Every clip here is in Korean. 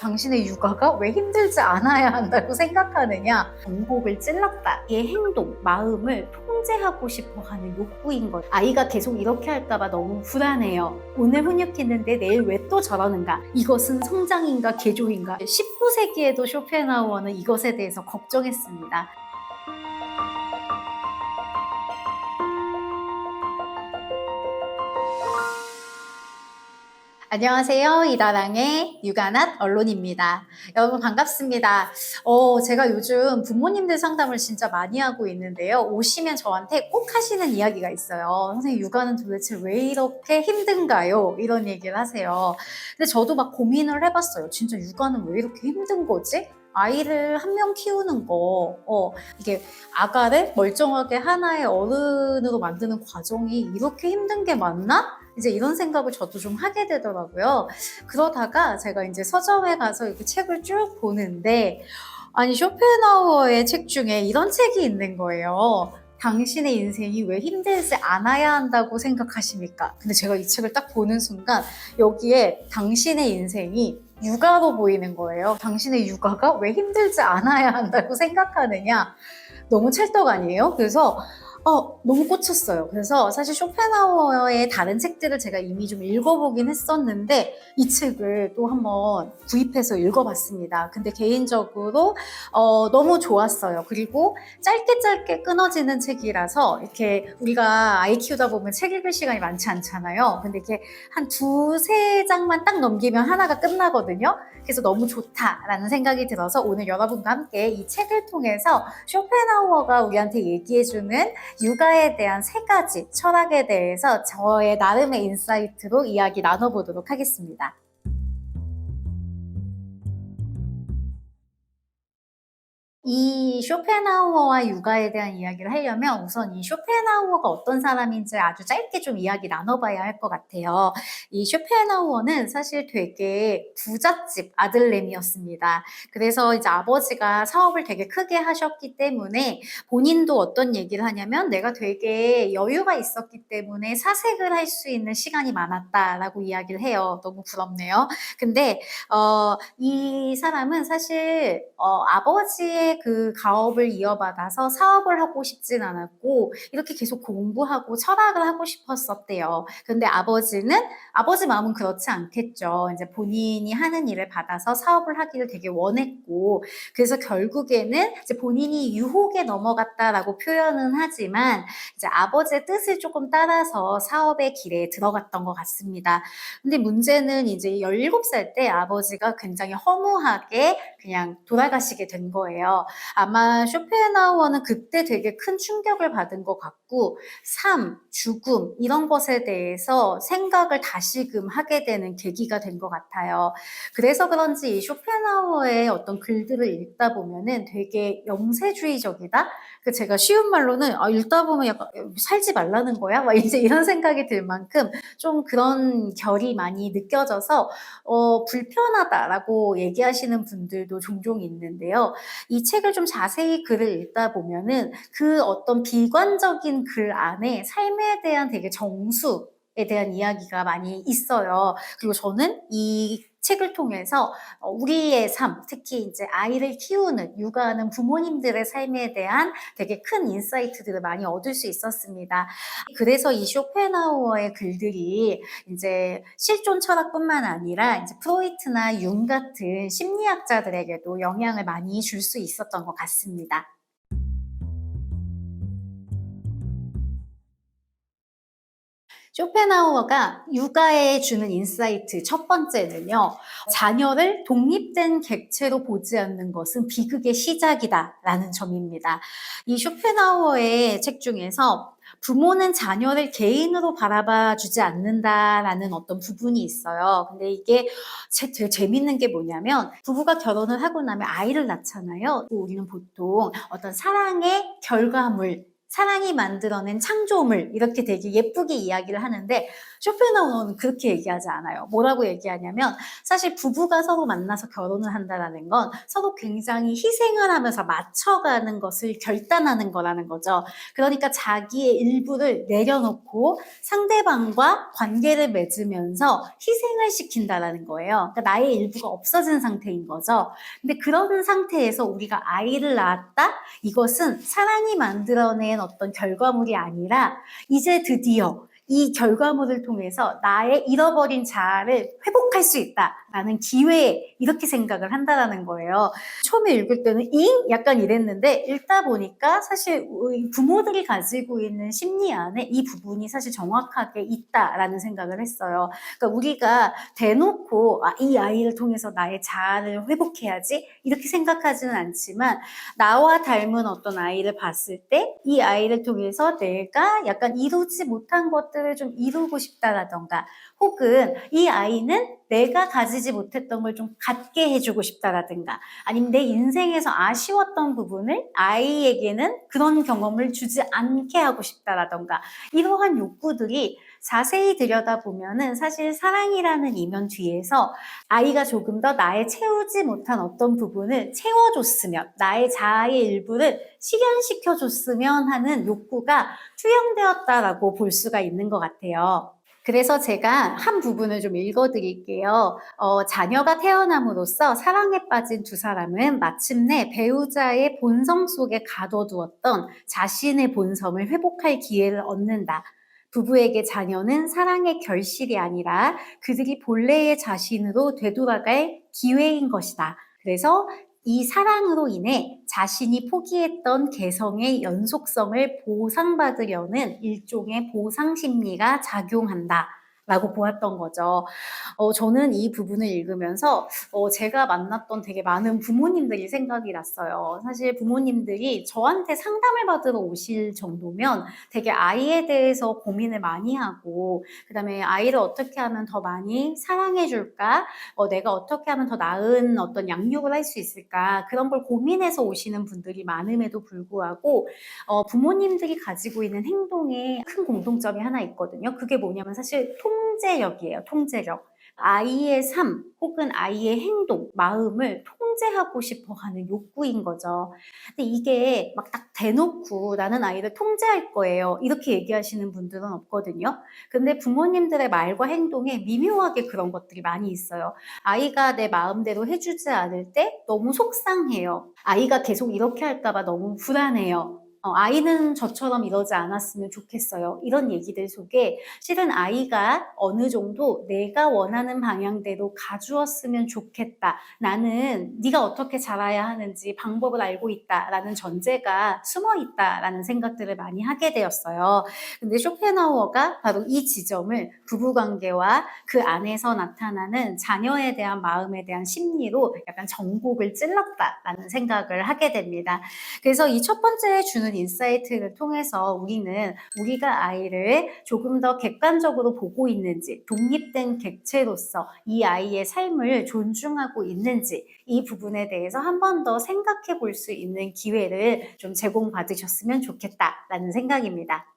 당신의 육아가 왜 힘들지 않아야 한다고 생각하느냐? 정복을 찔렀다. 얘 행동, 마음을 통제하고 싶어 하는 욕구인 것. 아이가 계속 이렇게 할까봐 너무 불안해요. 오늘 훈육했는데 내일 왜 또 저러는가? 이것은 성장인가 개조인가? 19세기에도 쇼펜하우어는 이것에 대해서 걱정했습니다. 안녕하세요. 이다랑의 육아낫 언론입니다. 여러분 반갑습니다. 어, 제가 요즘 부모님들 상담을 진짜 많이 하고 있는데요. 오시면 저한테 꼭 하시는 이야기가 있어요. 선생님, 육아는 도대체 왜 이렇게 힘든가요? 이런 얘기를 하세요. 근데 저도 막 고민을 해봤어요. 진짜 육아는 왜 이렇게 힘든 거지? 아이를 한 명 키우는 거, 어, 이게 아가를 멀쩡하게 하나의 어른으로 만드는 과정이 이렇게 힘든 게 맞나? 이제 이런 생각을 저도 좀 하게 되더라고요. 그러다가 제가 이제 서점에 가서 이렇게 책을 쭉 보는데, 아니, 쇼펜하우어의 책 중에 이런 책이 있는 거예요. 당신의 인생이 왜 힘들지 않아야 한다고 생각하십니까? 근데 제가 이 책을 딱 보는 순간 여기에 당신의 인생이 육아로 보이는 거예요. 당신의 육아가 왜 힘들지 않아야 한다고 생각하느냐? 너무 찰떡 아니에요? 그래서 어, 너무 꽂혔어요. 그래서 사실 쇼펜하우어의 다른 책들을 제가 이미 좀 읽어보긴 했었는데 이 책을 또 한번 구입해서 읽어봤습니다. 근데 개인적으로 어, 너무 좋았어요. 그리고 짧게 짧게 끊어지는 책이라서 이렇게 우리가 아이 키우다 보면 책 읽을 시간이 많지 않잖아요. 근데 이렇게 한 두세 장만 딱 넘기면 하나가 끝나거든요. 그래서 너무 좋다라는 생각이 들어서 오늘 여러분과 함께 이 책을 통해서 쇼펜하우어가 우리한테 얘기해주는 육아에 대한 세 가지 철학에 대해서 저의 나름의 인사이트로 이야기 나눠보도록 하겠습니다. 이 쇼펜하우어와 육아에 대한 이야기를 하려면 우선 이 쇼펜하우어가 어떤 사람인지 아주 짧게 좀 이야기 나눠봐야 할 것 같아요. 이 쇼펜하우어는 사실 되게 부잣집 아들내미였습니다. 그래서 이제 아버지가 사업을 되게 크게 하셨기 때문에 본인도 어떤 얘기를 하냐면 내가 되게 여유가 있었기 때문에 사색을 할 수 있는 시간이 많았다라고 이야기를 해요. 너무 부럽네요. 근데 어, 이 사람은 사실 어, 아버지의 그 가업을 이어받아서 사업을 하고 싶진 않았고 이렇게 계속 공부하고 철학을 하고 싶었었대요. 근데 아버지는 아버지 마음은 그렇지 않겠죠. 이제 본인이 하는 일을 받아서 사업을 하기를 되게 원했고 그래서 결국에는 이제 본인이 유혹에 넘어갔다라고 표현은 하지만 이제 아버지의 뜻을 조금 따라서 사업의 길에 들어갔던 것 같습니다. 근데 문제는 이제 17살 때 아버지가 굉장히 허무하게 그냥 돌아가시게 된 거예요. 아마 쇼펜하우어는 그때 되게 큰 충격을 받은 것 같고, 삶, 죽음, 이런 것에 대해서 생각을 다시금 하게 되는 계기가 된 것 같아요. 그래서 그런지 이 쇼펜하우어의 어떤 글들을 읽다 보면은 되게 영세주의적이다? 그 제가 쉬운 말로는 아, 읽다 보면 약간 살지 말라는 거야? 막 이제 이런 생각이 들 만큼 좀 그런 결이 많이 느껴져서 어, 불편하다라고 얘기하시는 분들도 종종 있는데요. 이 책을 좀 자세히 글을 읽다 보면은 그 어떤 비관적인 글 안에 삶에 대한 되게 정수 에 대한 이야기가 많이 있어요. 그리고 저는 이 책을 통해서 어, 우리의 삶, 특히 이제 아이를 키우는, 육아하는 부모님들의 삶에 대한 되게 큰 인사이트들을 많이 얻을 수 있었습니다. 그래서 이 쇼펜하우어의 글들이 이제 실존 철학뿐만 아니라 이제 프로이트나 융 같은 심리학자들에게도 영향을 많이 줄 수 있었던 것 같습니다. 쇼펜하우어가 육아에 주는 인사이트 첫 번째는요, 자녀를 독립된 객체로 보지 않는 것은 비극의 시작이다라는 점입니다. 이 쇼펜하우어의 책 중에서 부모는 자녀를 개인으로 바라봐 주지 않는다라는 어떤 부분이 있어요. 근데 이게 제일 재밌는 게 뭐냐면 부부가 결혼을 하고 나면 아이를 낳잖아요. 우리는 보통 어떤 사랑의 결과물 사랑이 만들어낸 창조물 이렇게 되게 예쁘게 이야기를 하는데 쇼펜하우어는 그렇게 얘기하지 않아요. 뭐라고 얘기하냐면 사실 부부가 서로 만나서 결혼을 한다는 건 서로 굉장히 희생을 하면서 맞춰가는 것을 결단하는 거라는 거죠. 그러니까 자기의 일부를 내려놓고 상대방과 관계를 맺으면서 희생을 시킨다라는 거예요. 그러니까 나의 일부가 없어진 상태인 거죠. 근데 그런 상태에서 우리가 아이를 낳았다? 이것은 사랑이 만들어낸 어떤 결과물이 아니라 이제 드디어 이 결과물을 통해서 나의 잃어버린 자아를 회복할 수 있다라는 기회 이렇게 생각을 한다라는 거예요. 처음에 읽을 때는 잉 약간 이랬는데 읽다 보니까 사실 부모들이 가지고 있는 심리 안에 이 부분이 사실 정확하게 있다라는 생각을 했어요. 그러니까 우리가 대놓고 아, 이 아이를 통해서 나의 자아를 회복해야지 이렇게 생각하지는 않지만 나와 닮은 어떤 아이를 봤을 때 이 아이를 통해서 내가 약간 이루지 못한 것들 을 좀 이루고 싶다라던가 혹은 이 아이는 내가 가지지 못했던 걸 좀 갖게 해주고 싶다라든가 아니면 내 인생에서 아쉬웠던 부분을 아이에게는 그런 경험을 주지 않게 하고 싶다라던가 이러한 욕구들이 자세히 들여다보면은 사실 사랑이라는 이면 뒤에서 아이가 조금 더 나의 채우지 못한 어떤 부분을 채워줬으면 나의 자아의 일부를 실현시켜줬으면 하는 욕구가 투영되었다라고 볼 수가 있는 것 같아요. 그래서 제가 한 부분을 좀 읽어드릴게요. 어, 자녀가 태어남으로써 사랑에 빠진 두 사람은 마침내 배우자의 본성 속에 가둬두었던 자신의 본성을 회복할 기회를 얻는다. 부부에게 자녀는 사랑의 결실이 아니라 그들이 본래의 자신으로 되돌아갈 기회인 것이다. 그래서 이 사랑으로 인해 자신이 포기했던 개성의 연속성을 보상받으려는 일종의 보상 심리가 작용한다. 라고 보았던 거죠. 어, 저는 이 부분을 읽으면서 어, 제가 만났던 되게 많은 부모님들이 생각이 났어요. 사실 부모님들이 저한테 상담을 받으러 오실 정도면 되게 아이에 대해서 고민을 많이 하고 그 다음에 아이를 어떻게 하면 더 많이 사랑해 줄까? 어, 내가 어떻게 하면 더 나은 어떤 양육을 할 수 있을까? 그런 걸 고민해서 오시는 분들이 많음에도 불구하고 어, 부모님들이 가지고 있는 행동에 큰 공통점이 하나 있거든요. 그게 뭐냐면 사실 통 제력이에요. 통제력. 아이의 삶 혹은 아이의 행동, 마음을 통제하고 싶어 하는 욕구인 거죠. 근데 이게 막 딱 대놓고 나는 아이를 통제할 거예요. 이렇게 얘기하시는 분들은 없거든요. 근데 부모님들의 말과 행동에 미묘하게 그런 것들이 많이 있어요. 아이가 내 마음대로 해주지 않을 때 너무 속상해요. 아이가 계속 이렇게 할까봐 너무 불안해요. 어, 아이는 저처럼 이러지 않았으면 좋겠어요. 이런 얘기들 속에 실은 아이가 어느 정도 내가 원하는 방향대로 가주었으면 좋겠다. 나는 네가 어떻게 자라야 하는지 방법을 알고 있다라는 전제가 숨어 있다라는 생각들을 많이 하게 되었어요. 근데 쇼펜하우어가 바로 이 지점을 부부관계와 그 안에서 나타나는 자녀에 대한 마음에 대한 심리로 약간 전곡을 찔렀다라는 생각을 하게 됩니다. 그래서 이 첫 번째 주는 인사이트를 통해서 우리는 우리가 아이를 조금 더 객관적으로 보고 있는지, 독립된 객체로서 이 아이의 삶을 존중하고 있는지, 이 부분에 대해서 한 번 더 생각해 볼 수 있는 기회를 좀 제공받으셨으면 좋겠다라는 생각입니다.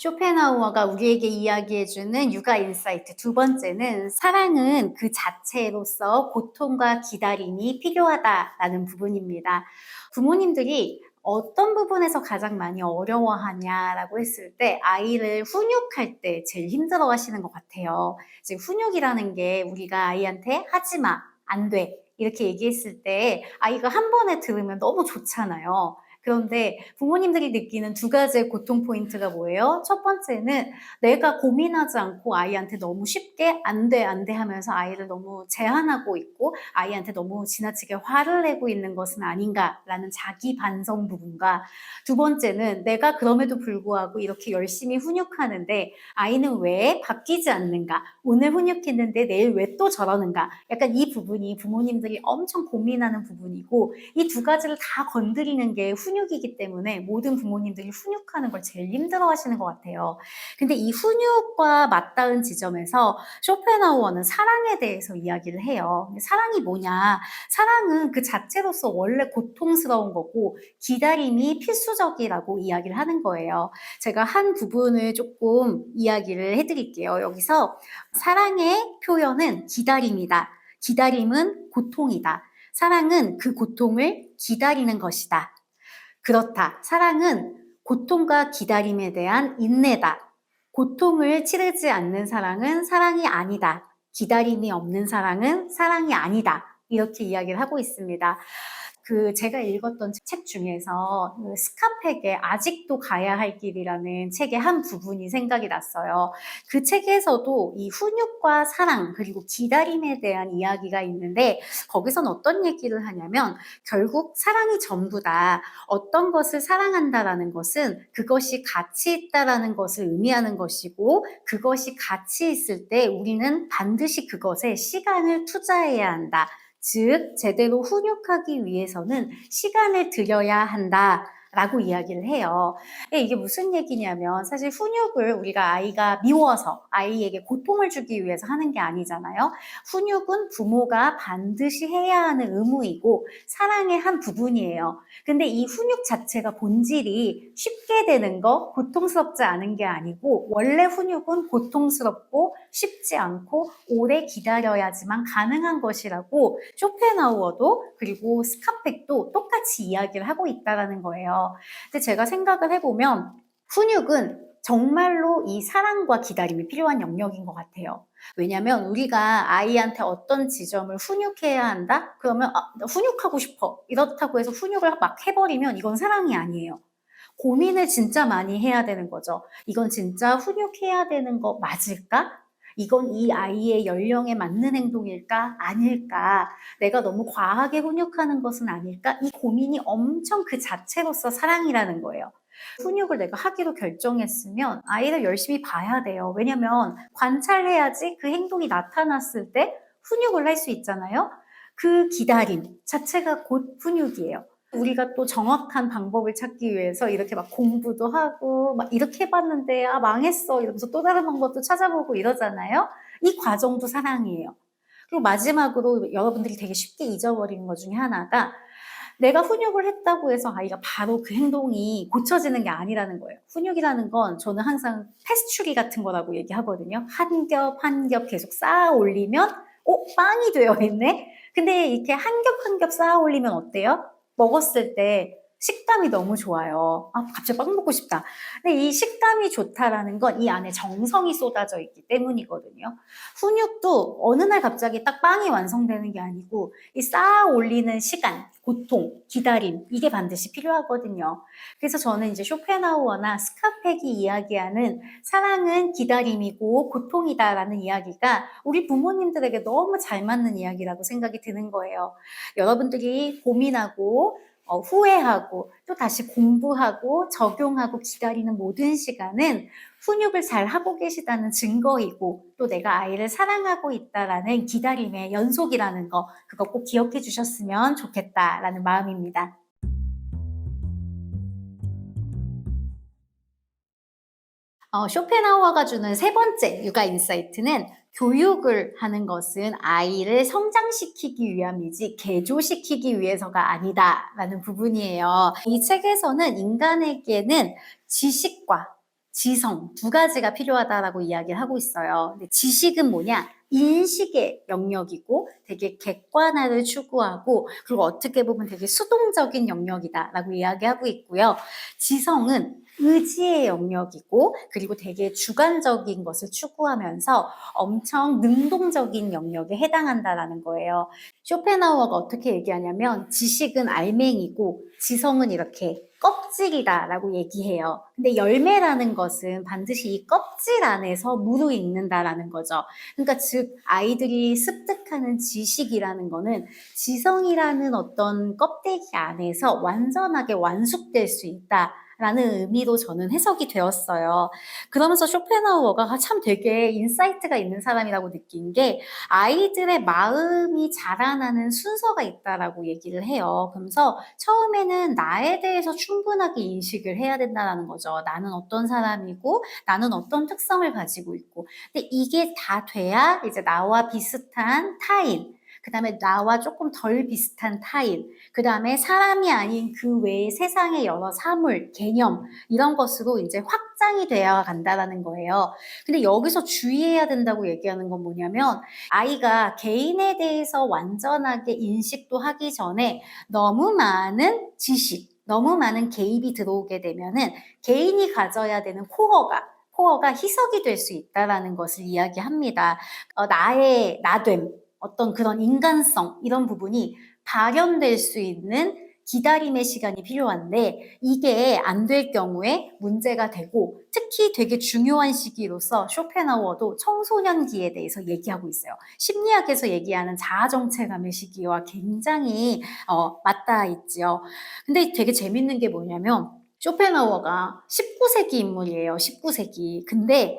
쇼펜하우어가 우리에게 이야기해주는 육아 인사이트 두 번째는 사랑은 그 자체로서 고통과 기다림이 필요하다라는 부분입니다. 부모님들이 어떤 부분에서 가장 많이 어려워하냐라고 했을 때 아이를 훈육할 때 제일 힘들어 하시는 것 같아요. 지금 훈육이라는 게 우리가 아이한테 하지 마, 안 돼. 이렇게 얘기했을 때 아이가 한 번에 들으면 너무 좋잖아요. 그런데 부모님들이 느끼는 두 가지의 고통 포인트가 뭐예요? 첫 번째는 내가 고민하지 않고 아이한테 너무 쉽게 안 돼, 안 돼 하면서 아이를 너무 제한하고 있고 아이한테 너무 지나치게 화를 내고 있는 것은 아닌가라는 자기 반성 부분과 두 번째는 내가 그럼에도 불구하고 이렇게 열심히 훈육하는데 아이는 왜 바뀌지 않는가? 오늘 훈육했는데 내일 왜 또 저러는가? 약간 이 부분이 부모님들이 엄청 고민하는 부분이고 이 두 가지를 다 건드리는 게 훈육 훈육이기 때문에 모든 부모님들이 훈육하는 걸 제일 힘들어 하시는 것 같아요. 근데 이 훈육과 맞닿은 지점에서 쇼펜하우어는 사랑에 대해서 이야기를 해요. 사랑이 뭐냐? 사랑은 그 자체로서 원래 고통스러운 거고 기다림이 필수적이라고 이야기를 하는 거예요. 제가 한 부분을 조금 이야기를 해드릴게요. 여기서 사랑의 표현은 기다림이다. 기다림은 고통이다. 사랑은 그 고통을 기다리는 것이다. 그렇다. 사랑은 고통과 기다림에 대한 인내다. 고통을 치르지 않는 사랑은 사랑이 아니다. 기다림이 없는 사랑은 사랑이 아니다. 이렇게 이야기를 하고 있습니다. 그 제가 읽었던 책 중에서 그 스카펙의 아직도 가야 할 길이라는 책의 한 부분이 생각이 났어요. 그 책에서도 이 훈육과 사랑 그리고 기다림에 대한 이야기가 있는데 거기선 어떤 얘기를 하냐면 결국 사랑이 전부다. 어떤 것을 사랑한다라는 것은 그것이 가치 있다라는 것을 의미하는 것이고 그것이 가치 있을 때 우리는 반드시 그것에 시간을 투자해야 한다. 즉, 제대로 훈육하기 위해서는 시간을 들여야 한다. 라고 이야기를 해요. 예, 이게 무슨 얘기냐면 사실 훈육을 우리가 아이가 미워서 아이에게 고통을 주기 위해서 하는 게 아니잖아요. 훈육은 부모가 반드시 해야 하는 의무이고 사랑의 한 부분이에요. 근데 이 훈육 자체가 본질이 쉽게 되는 거, 고통스럽지 않은 게 아니고 원래 훈육은 고통스럽고 쉽지 않고 오래 기다려야지만 가능한 것이라고 쇼펜하우어도 그리고 스카펙도 똑같이 이야기를 하고 있다라는 거예요. 근데 제가 생각을 해보면 훈육은 정말로 이 사랑과 기다림이 필요한 영역인 것 같아요. 왜냐면 우리가 아이한테 어떤 지점을 훈육해야 한다? 그러면 아, 나 훈육하고 싶어. 이렇다고 해서 훈육을 막 해버리면 이건 사랑이 아니에요. 고민을 진짜 많이 해야 되는 거죠. 이건 진짜 훈육해야 되는 거 맞을까? 이건 이 아이의 연령에 맞는 행동일까? 아닐까? 내가 너무 과하게 훈육하는 것은 아닐까? 이 고민이 엄청 그 자체로서 사랑이라는 거예요. 훈육을 내가 하기로 결정했으면 아이를 열심히 봐야 돼요. 왜냐면 관찰해야지 그 행동이 나타났을 때 훈육을 할 수 있잖아요. 그 기다림 자체가 곧 훈육이에요. 우리가 또 정확한 방법을 찾기 위해서 이렇게 막 공부도 하고 막 이렇게 해봤는데 아 망했어 이러면서 또 다른 방법도 찾아보고 이러잖아요. 이 과정도 사랑이에요. 그리고 마지막으로 여러분들이 되게 쉽게 잊어버리는 것 중에 하나가 내가 훈육을 했다고 해서 아이가 바로 그 행동이 고쳐지는 게 아니라는 거예요. 훈육이라는 건 저는 항상 패스츄리 같은 거라고 얘기하거든요. 한 겹 한 겹 계속 쌓아 올리면 어 빵이 되어 있네. 근데 이렇게 한 겹 한 겹 쌓아 올리면 어때요? 먹었을 때 식감이 너무 좋아요. 아, 갑자기 빵 먹고 싶다. 근데 이 식감이 좋다라는 건 이 안에 정성이 쏟아져 있기 때문이거든요. 훈육도 어느 날 갑자기 딱 빵이 완성되는 게 아니고 이 쌓아 올리는 시간, 고통, 기다림 이게 반드시 필요하거든요. 그래서 저는 이제 쇼펜하우어나 스카펙이 이야기하는 사랑은 기다림이고 고통이다라는 이야기가 우리 부모님들에게 너무 잘 맞는 이야기라고 생각이 드는 거예요. 여러분들이 고민하고 어, 후회하고 또 다시 공부하고 적용하고 기다리는 모든 시간은 훈육을 잘 하고 계시다는 증거이고 또 내가 아이를 사랑하고 있다라는 기다림의 연속이라는 거 그거 꼭 기억해 주셨으면 좋겠다라는 마음입니다. 어, 쇼펜하우어가 주는 세 번째 육아 인사이트는 교육을 하는 것은 아이를 성장시키기 위함이지 개조시키기 위해서가 아니다라는 부분이에요. 이 책에서는 인간에게는 지식과 지성 두 가지가 필요하다라고 이야기를 하고 있어요. 지식은 뭐냐? 인식의 영역이고 되게 객관화를 추구하고 그리고 어떻게 보면 되게 수동적인 영역이다라고 이야기하고 있고요. 지성은 의지의 영역이고 그리고 되게 주관적인 것을 추구하면서 엄청 능동적인 영역에 해당한다라는 거예요. 쇼펜하우어가 어떻게 얘기하냐면 지식은 알맹이고 지성은 이렇게 껍질이다라고 얘기해요. 근데 열매라는 것은 반드시 이 껍질 안에서 무르익는다라는 거죠. 그러니까 즉 아이들이 습득하는 지식이라는 거는 지성이라는 어떤 껍데기 안에서 완전하게 완숙될 수 있다. 라는 의미로 저는 해석이 되었어요. 그러면서 쇼펜하우어가 참 되게 인사이트가 있는 사람이라고 느낀 게 아이들의 마음이 자라나는 순서가 있다라고 얘기를 해요. 그러면서 처음에는 나에 대해서 충분하게 인식을 해야 된다는 거죠. 나는 어떤 사람이고 나는 어떤 특성을 가지고 있고. 근데 이게 다 돼야 이제 나와 비슷한 타인, 그 다음에 나와 조금 덜 비슷한 타인, 그 다음에 사람이 아닌 그 외의 세상의 여러 사물, 개념, 이런 것으로 이제 확장이 되어 간다라는 거예요. 근데 여기서 주의해야 된다고 얘기하는 건 뭐냐면, 아이가 개인에 대해서 완전하게 인식도 하기 전에 너무 많은 지식, 너무 많은 개입이 들어오게 되면은 개인이 가져야 되는 코어가 코어가 희석이 될 수 있다라는 것을 이야기합니다. 어, 나의 나됨, 어떤 그런 인간성 이런 부분이 발현될 수 있는 기다림의 시간이 필요한데 이게 안 될 경우에 문제가 되고 특히 되게 중요한 시기로서 쇼펜하우어도 청소년기에 대해서 얘기하고 있어요. 심리학에서 얘기하는 자아정체감의 시기와 굉장히 어, 맞닿아 있지요. 근데 되게 재밌는 게 뭐냐면 쇼펜하우어가 19세기 인물이에요. 19세기. 근데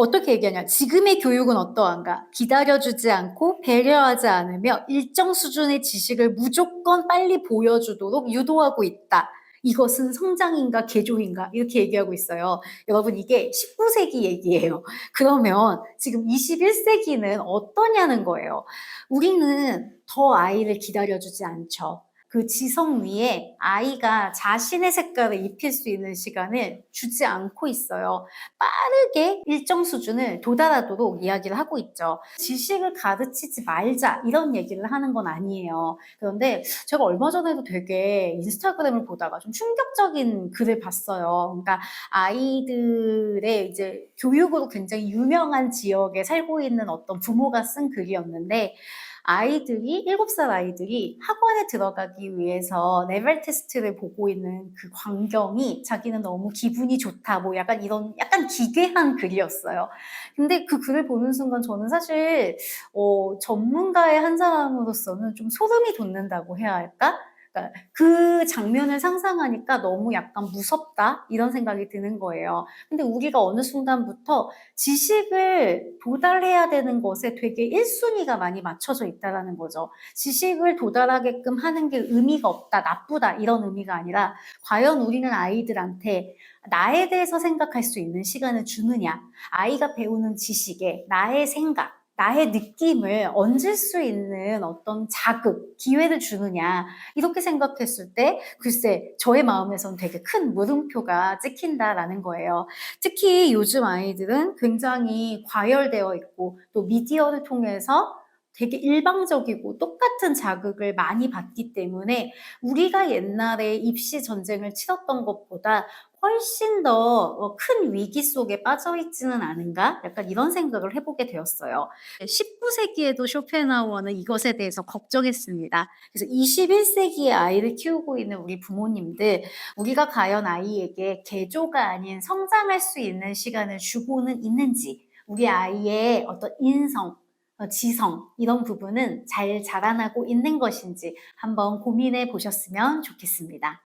어떻게 얘기하냐. 지금의 교육은 어떠한가? 기다려주지 않고 배려하지 않으며 일정 수준의 지식을 무조건 빨리 보여주도록 유도하고 있다. 이것은 성장인가 개조인가 이렇게 얘기하고 있어요. 여러분 이게 19세기 얘기예요. 그러면 지금 21세기는 어떠냐는 거예요. 우리는 더 아이를 기다려주지 않죠. 그 지성 위에 아이가 자신의 색깔을 입힐 수 있는 시간을 주지 않고 있어요. 빠르게 일정 수준을 도달하도록 이야기를 하고 있죠. 지식을 가르치지 말자 이런 얘기를 하는 건 아니에요. 그런데 제가 얼마 전에도 되게 인스타그램을 보다가 좀 충격적인 글을 봤어요. 그러니까 아이들의 이제 교육으로 굉장히 유명한 지역에 살고 있는 어떤 부모가 쓴 글이었는데 아이들이 7살 아이들이 학원에 들어가기 위해서 레벨 테스트를 보고 있는 그 광경이 자기는 너무 기분이 좋다 뭐 약간 이런 약간 기괴한 글이었어요. 근데 그 글을 보는 순간 저는 사실 어 전문가의 한 사람으로서는 좀 소름이 돋는다고 해야 할까? 그러니까 그 장면을 상상하니까 너무 약간 무섭다 이런 생각이 드는 거예요. 근데 우리가 어느 순간부터 지식을 도달해야 되는 것에 되게 1순위가 많이 맞춰져 있다라는 거죠. 지식을 도달하게끔 하는 게 의미가 없다, 나쁘다 이런 의미가 아니라 과연 우리는 아이들한테 나에 대해서 생각할 수 있는 시간을 주느냐, 아이가 배우는 지식에 나의 생각 나의 느낌을 얹을 수 있는 어떤 자극, 기회를 주느냐, 이렇게 생각했을 때, 글쎄, 저의 마음에선 되게 큰 물음표가 찍힌다라는 거예요. 특히 요즘 아이들은 굉장히 과열되어 있고, 또 미디어를 통해서 되게 일방적이고 똑같은 자극을 많이 받기 때문에 우리가 옛날에 입시 전쟁을 치렀던 것보다 훨씬 더 큰 위기 속에 빠져 있지는 않은가? 약간 이런 생각을 해보게 되었어요. 19세기에도 쇼펜하우어는 이것에 대해서 걱정했습니다. 그래서 21세기의 아이를 키우고 있는 우리 부모님들, 우리가 과연 아이에게 개조가 아닌 성장할 수 있는 시간을 주고는 있는지, 우리 아이의 어떤 인성, 어, 지성 이런 부분은 잘 자라나고 있는 것인지 한번 고민해 보셨으면 좋겠습니다.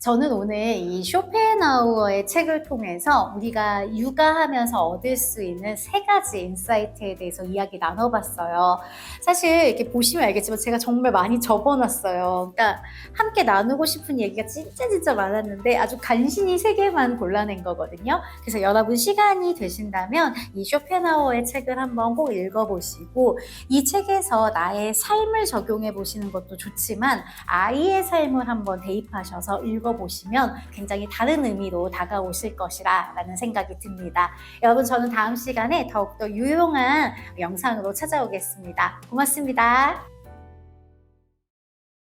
저는 오늘 이 쇼펜하우어의 책을 통해서 우리가 육아하면서 얻을 수 있는 세 가지 인사이트에 대해서 이야기 나눠봤어요. 사실 이렇게 보시면 알겠지만 제가 정말 많이 적어놨어요. 그러니까 함께 나누고 싶은 얘기가 진짜 진짜 많았는데 아주 간신히 세 개만 골라낸 거거든요. 그래서 여러분 시간이 되신다면 이 쇼펜하우어의 책을 한번 꼭 읽어보시고 이 책에서 나의 삶을 적용해 보시는 것도 좋지만 아이의 삶을 한번 대입하셔서 읽어 읽어보시면 굉장히 다른 의미로 다가오실 것이라 라는 생각이 듭니다. 여러분 저는 다음 시간에 더욱더 유용한 영상으로 찾아오겠습니다. 고맙습니다.